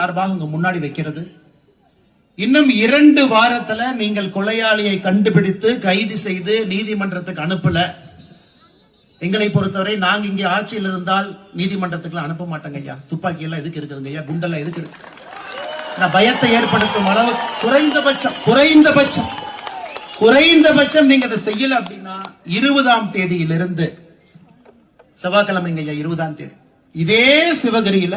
சார்பாக உங்க முன்னாடி வைக்கிறது. இன்னும் இரண்டு வாரத்துல நீங்கள் கொலையாளியை கண்டுபிடித்து கைது செய்து நீதிமன்றத்துக்கு அனுப்பல. எங்களை பொறுத்தவரை நாங்க இங்கே ஆட்சியில் இருந்தால் நீதிமன்றத்துக்கு அனுப்ப மாட்டோங்க ஐயா. துப்பாக்கி எல்லாம் எதுக்கு இருக்குதுங்க ஐயா? குண்டெல்லாம் எதுக்கு இருக்கு? பயத்தை ஏற்படுத்தும் அளவு குறைந்தபட்சம் குறைந்தபட்சம் குறைந்தபட்சம் நீங்க அதை செய்யல அப்படின்னா இருபதாம் தேதியிலிருந்து செவ்வாய்க்கிழமைங்க ஐயா இருபதாம் தேதி. இதே சிவகிரியில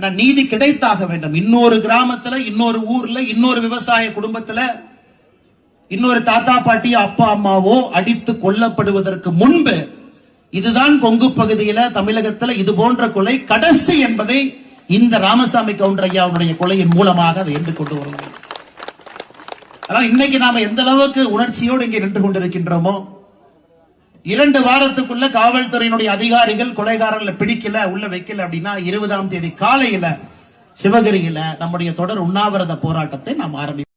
ஆனா நீதி கிடைத்தாக வேண்டும். இன்னொரு கிராமத்துல இன்னொரு ஊர்ல இன்னொரு விவசாய குடும்பத்துல இன்னொரு தாத்தா பாட்டி அப்பா அம்மாவோ அடித்து கொல்லப்படுவதற்கு முன்பு இதுதான் கொங்கு பகுதியில தமிழகத்துல இது போன்ற கொலை கடைசி என்பதை இந்த ராமசாமி கவுண்டர் ஐயாவுடைய கொலையின் மூலமாக அதை என்று கொண்டு வருவோம். ஆனால் இன்னைக்கு நாம எந்த அளவுக்கு உணர்ச்சியோடு இங்கே நின்று கொண்டிருக்கின்றோமோ இரண்டு வாரத்துக்குள்ள காவல்துறையினுடைய அதிகாரிகள் கொலைகாரர்களை பிடிக்கல உள்ள வைக்கல அப்படின்னா இருபதாம் தேதி காலையில சிவகிரியில நம்முடைய தொடர் உண்ணாவிரத போராட்டத்தை நாம் ஆரம்பிப்போம்